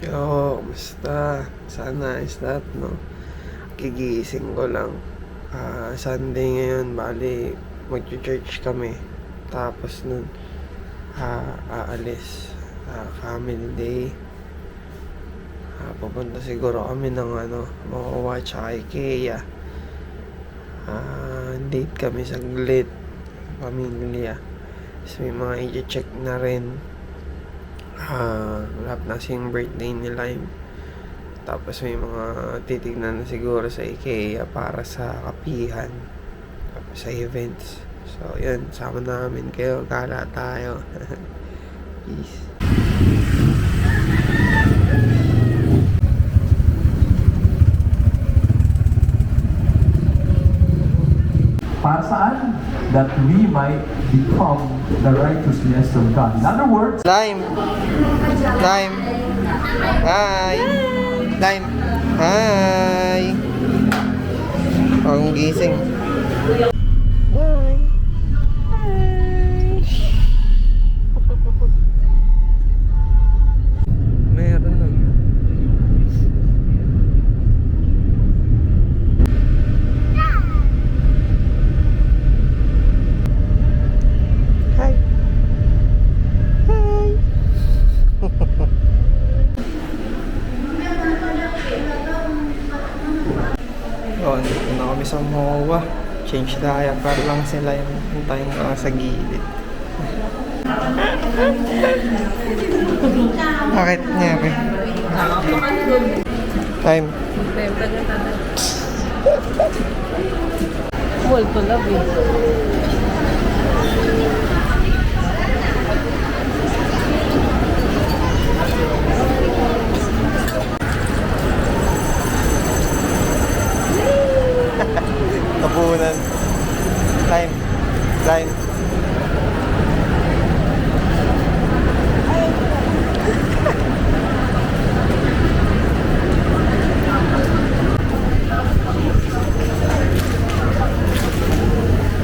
Yo, kumusta? Sana is that, no? Gigising ko lang. Ah, Sunday ngayon, bali, mag-church kami. Tapos nun, ah, aalis. Ah, family day. Ah, pupunta siguro kami ng ano, Mowa tsaka Ikea. Ah, date kami saglit. Pamilya. Tapos may mga i-check na rin. Ah, malapit na yung birthday ni Lime. Tapos may mga titignan na siguro sa IKEA para sa kapihan. Sa events. So, yun. Sama namin kayo. Gala tayo. Peace. Para saan? That we might become the righteousness of God. In other words, Lime! Lime! Hi! Lime! Hi! Ang gising. Change diaper lang sila yung hintayin ko sa gilid. Bakit niya ba? Time. Molto love eh. Tapunan. Time. Time.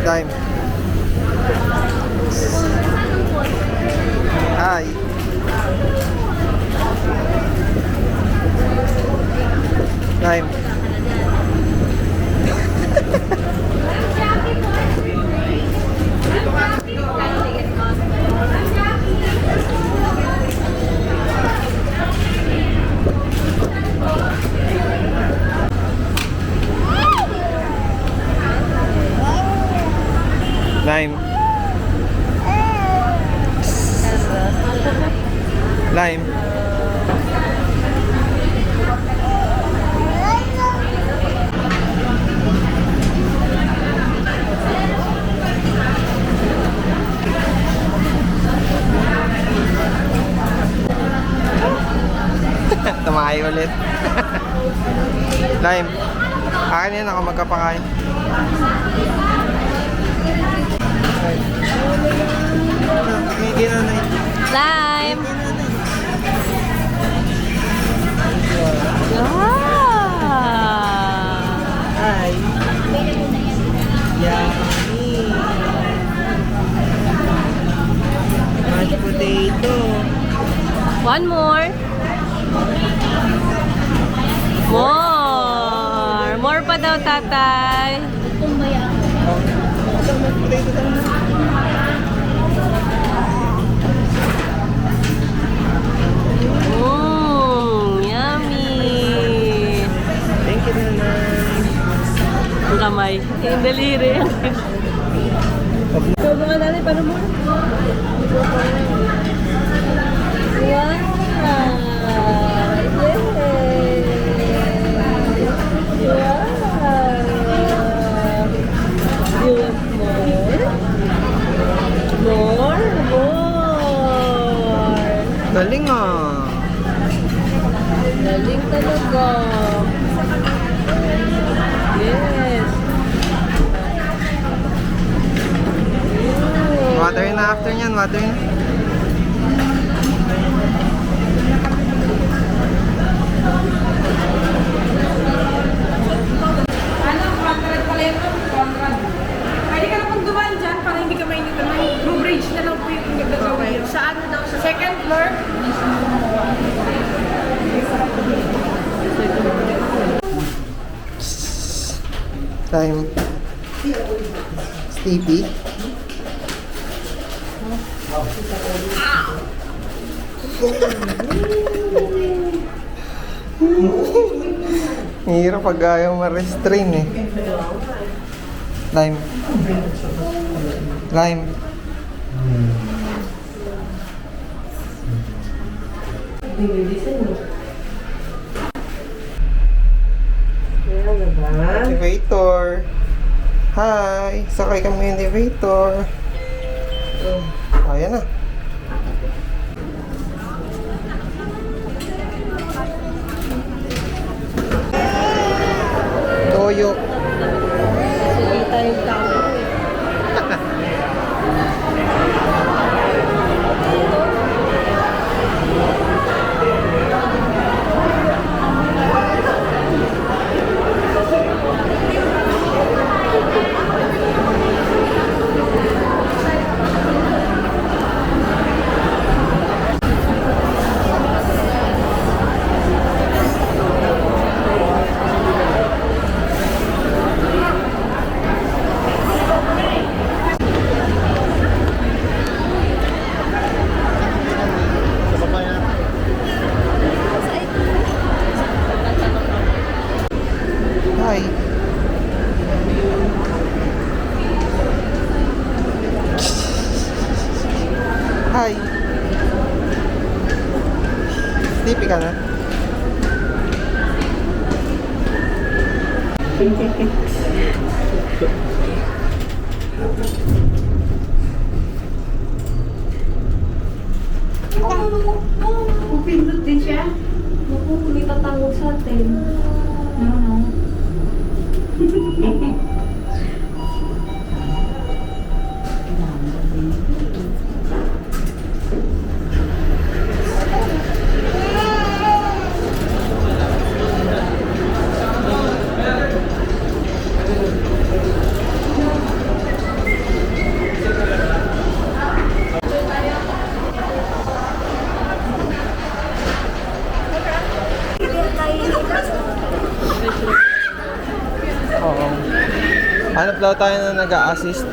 Time. Hi. Time. Lime. Lime. Tumahay ulit. Lime. Akin yan ako magkapakain. Hindi na na Lime! Ah! Hi. Yummy. Mashed potato. One more. More! More pa daw, tatay. Mmm, yummy! Thank you, Nanay. Ang kamay. Yung daliri. Ikaw mga nanay, paano mo? Wow! Wow! You more? More? More! Galing ah! Galing talaga! Yes! Water na after niyan, water na. 200 pala yung 200. Pwede ka naman dumaan dyan para hindi ka mainit. May brewbridge na lang po yung nagagawin. Okay. Sa ano daw? Sa second floor? Time. Stevie. Ow! Ah! Hirap pag ayaw ma-restrain eh. Lime. Lime. Elevator. Hi! Sakay kami elevator. Ayan na. よ。Daw tayo na nag-a-assist.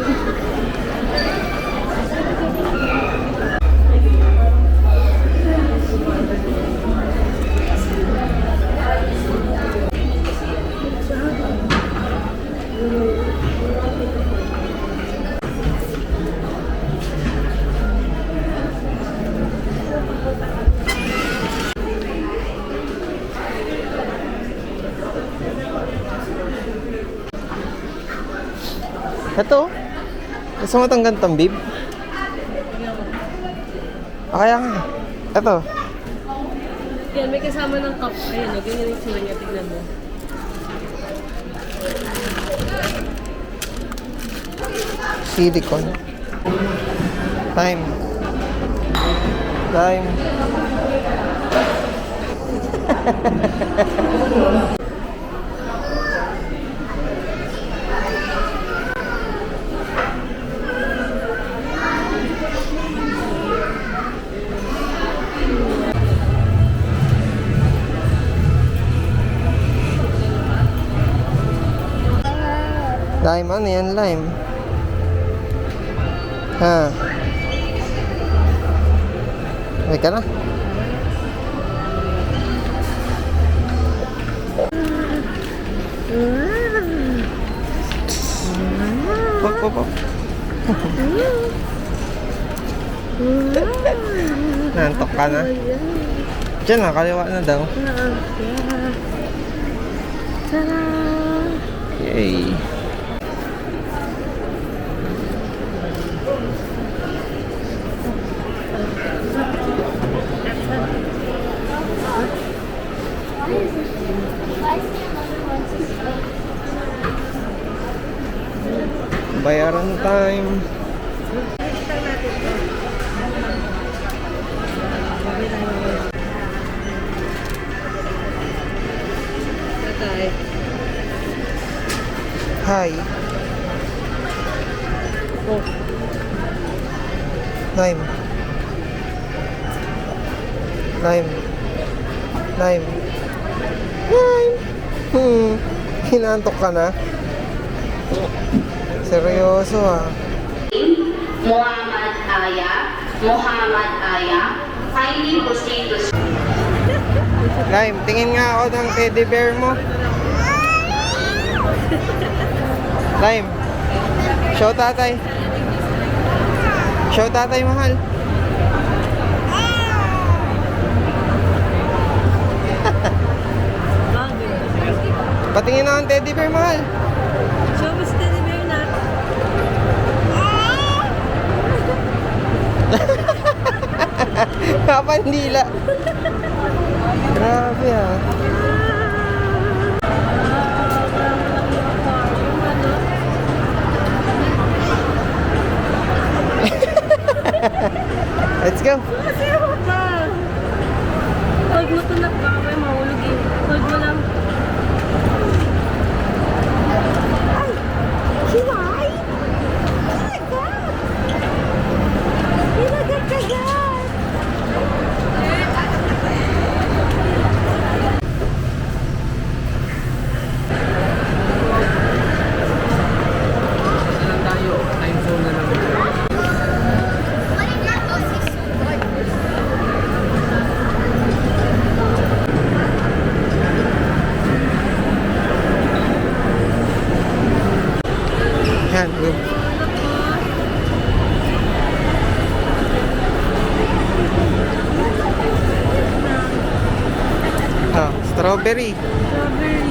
Ito. Gusto mo itong gantong bib? Ah, kaya nga. Ito. Yan, may kasama ng cup. Ayan, o, ganyan yung tsura niya. Tignan mo. Silicone. Time. Time. Lime, ano yan? Lime. Ha? Ay ka na. Pop, pop, pop. Nantok ka na? Diyan na, kaliwa na daw. Yay. Bayaran time. Hi. Oh, Lime. Lime. Lime. Lime. Hmm. Hinantok ka na? Seryoso ah. Muhammad Aya, Muhammad Aya, kindly proceed to Lime, tingin nga ako ng teddy bear mo. Lime, show tatay. Show tatay mahal. Patingin na ang teddy bear mahal. Kapandila. Grabe ah. Let's go. Strawberry. Strawberry.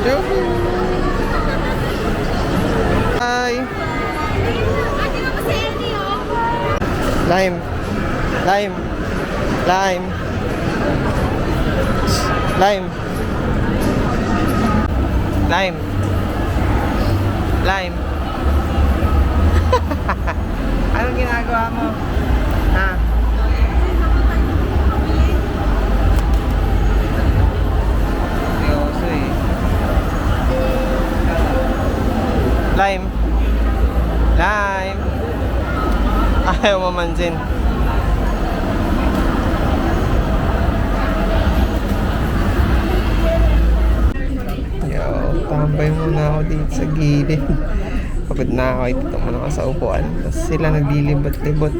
Strawberry. Hi. Lime. Lime. Lime. Lime. Lime. Lime. Ginagawa mo? Ha? Seryoso eh. Lime. Lime. Ayaw mo mansin. Yo, tambay muna ako dito sa gilid. Pagod na ako, ito muna ako sa upuan. Tapos sila naglilibot-libot.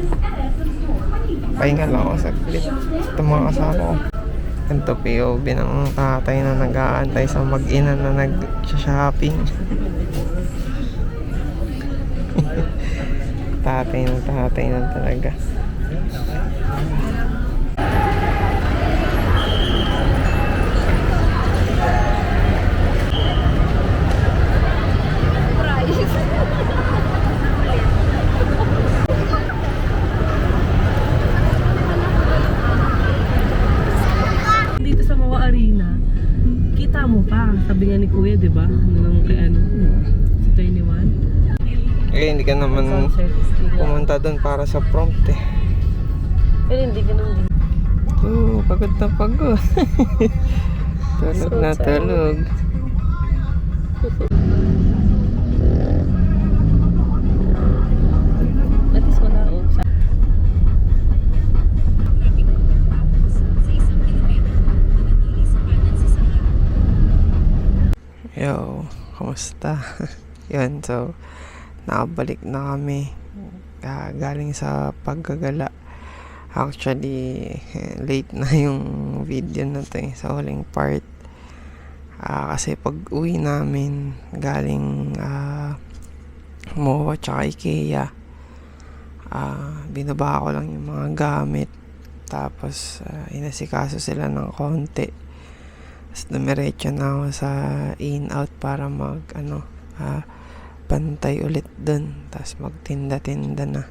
Pahinga lang ako saglit. Ito mga kasama ko. POV ng tatay na nag-aantay sa mag-ina na nag-shopping. tatay ng tatay na talaga. Ba? Nang kay ano? Si 21. Eh, hindi ka naman pumunta doon para sa prompt eh. Pero hindi ganun din. Oo, pagod na pagod. tulog na So tulog. kamusta? Yun, so, nakabalik na kami. Ah, galing sa paggagala. Actually, late na yung video na to eh, sa huling part. Ah, kasi pag uwi namin, galing ah, MOA tsaka IKEA, ah, binaba ko lang yung mga gamit. Tapos, ah, inasikaso sila ng konti. Tapos dumiretso na ako sa in-out para mag, ano, ah, bantay ulit dun. Tapos magtinda-tinda na.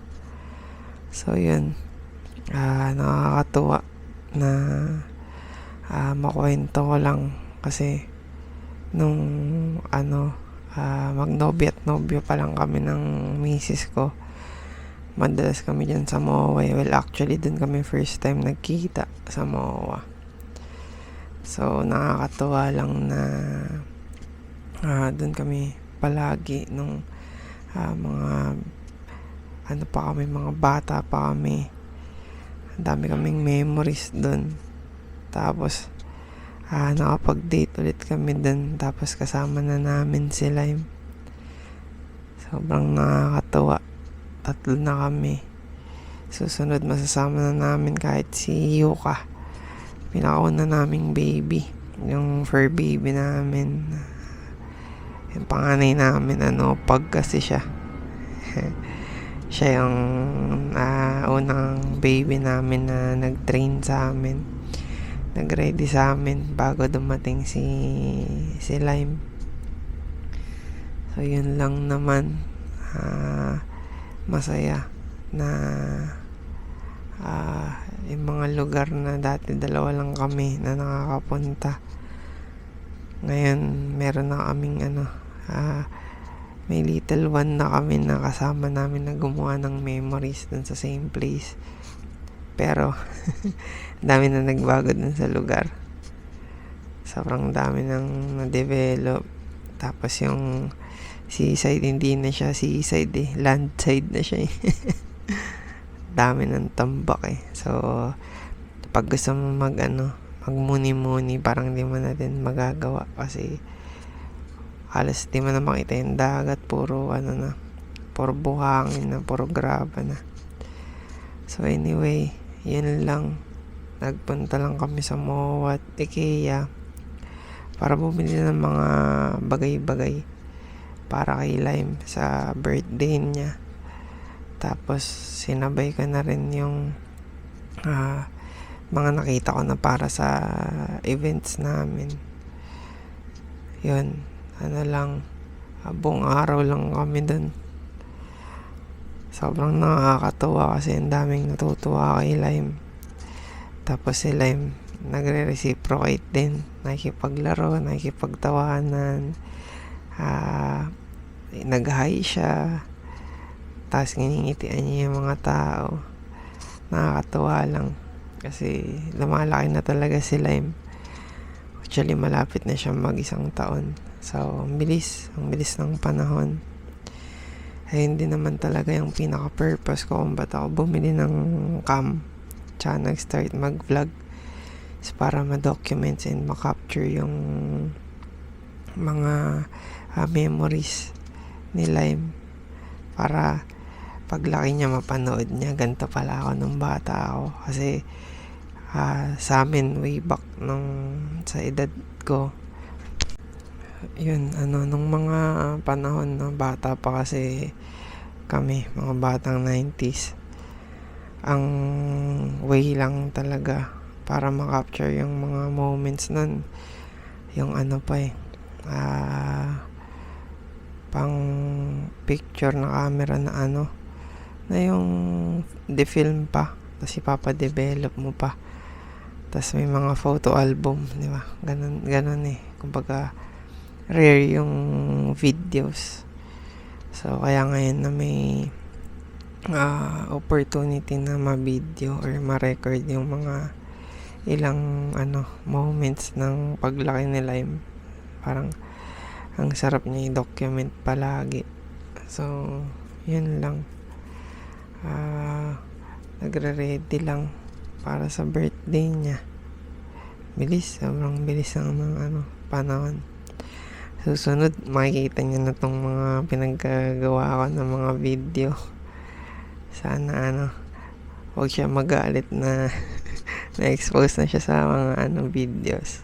So, yun. Ah, nakakatuwa na ah, makwento ko lang kasi nung ano ah, magnobyo at nobyo pa lang kami ng misis ko madalas kami dyan sa MOA well actually dun kami first time nagkita sa MOA So, nakakatuwa lang na ah doon kami palagi nung ah, mga ano pa kami, mga bata pa kami Ang dami kaming memories doon. Tapos, ah, nakapag-date ulit kami doon. Tapos kasama na namin si Lime. Sobrang nakakatawa. Tatlo na kami. Susunod masasama na namin kahit si Yuka. Pinakauna naming baby. Yung fur baby namin. Yung panganay namin, ano, pag kasi siya. siya yung ah, unang baby namin na nag-train sa amin. Nag-ready sa amin bago dumating si si Lime. So, yun lang naman. Ah, masaya na ah, yung mga lugar na dati dalawa lang kami na nakakapunta. Ngayon, meron na kaming ano, ah, may little one na kami na kasama namin na gumawa ng memories dun sa same place. Pero, dami na nagbago dun sa lugar. Sobrang dami nang na-develop. Tapos yung seaside, hindi na siya seaside eh. Landside na siya eh. dami ng tambak eh. So, pag gusto mo mag ano, magmuni-muni, parang hindi mo natin magagawa kasi halos di mo na makita yung dagat, puro ano na, puro buhangin na, puro graba na. So anyway, yun lang. Nagpunta lang kami sa MOA at IKEA para bumili ng mga bagay-bagay para kay Lime sa birthday niya. Tapos sinabay ko na rin yung ah, mga nakita ko na para sa events namin. Yun, ano lang, ah, buong araw lang kami dun. Sobrang nakakatuwa kasi ang daming natutuwa kay Lime. Tapos si Lime, nagre-reciprocate din. Nakikipaglaro, nakikipagtawanan. Ah, nag-hi siya. Tapos nginingitian niya yung mga tao. Nakakatuwa lang. Kasi lumalaki na talaga si Lime. Actually, malapit na siya mag isang taon. So, ang bilis. Ang bilis ng panahon. Ay, hindi naman talaga yung pinaka-purpose ko kung ba't ako bumili ng cam. Tsaka nag-start mag-vlog. Is para ma-document and ma-capture yung mga ah, memories ni Lime. Para paglaki niya mapanood niya, ganito pala ako nung bata ako. Kasi ah, sa amin way back nung sa edad ko, yun, ano, nung mga panahon na bata pa kasi kami, mga batang 90s, ang way lang talaga para makapture yung mga moments nun, yung ano pa eh, ah, pang picture na camera na ano, na yung de-film pa, tapos ipapa-develop mo pa. Tapos may mga photo album, di ba? Ganun, ganun eh. Kumbaga, rare yung videos. So, kaya ngayon na may ah, opportunity na ma-video or ma-record yung mga ilang ano moments ng paglaki ni Lime. Parang ang sarap niya i-document palagi. So, yun lang. Ah, nagre-ready lang para sa birthday niya. Bilis, sobrang bilis ng mga ano, panahon. Susunod, makikita niyo na tong mga pinagkagawa ko ng mga video. Sana ano, huwag siya magalit na na-expose na siya sa mga ano videos.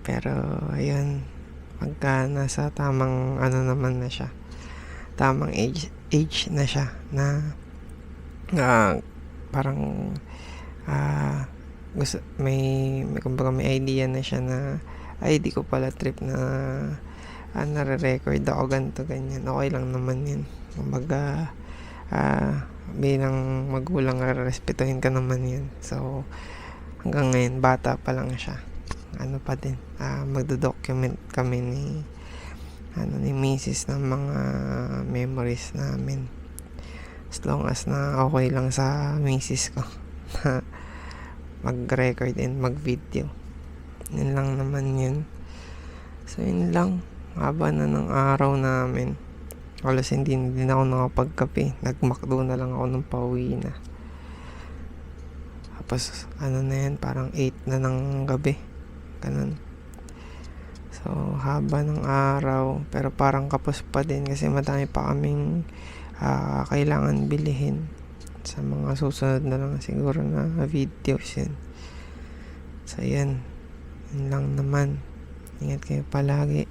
Pero, ayun, pagka nasa tamang ano naman na siya, tamang age, age na siya na ah, parang ah, gusto, may, may kumbaga may idea na siya na ay di ko pala trip na ah, nare-record ako ganito ganyan. Okay lang naman yun. Kumbaga ah, bilang magulang respetuhin ka naman yun. So hanggang ngayon bata pa lang siya. Ano pa din ah, magdo-document kami ni ano ni Mrs. ng mga memories namin as long as na okay lang sa Mrs. ko mag-record and mag-video yun lang naman yun so yun lang haba na ng araw namin halos hindi na din ako nakapagkape nagmakdo na lang ako ng pauwi na Tapos, ano na yan, parang 8 na ng gabi. Ganun. So, haba ng araw. Pero parang kapos pa din kasi madami pa kaming ah, kailangan bilihin. Sa mga susunod na lang siguro na videos yan. So, yan. Yun lang naman. Ingat kayo palagi.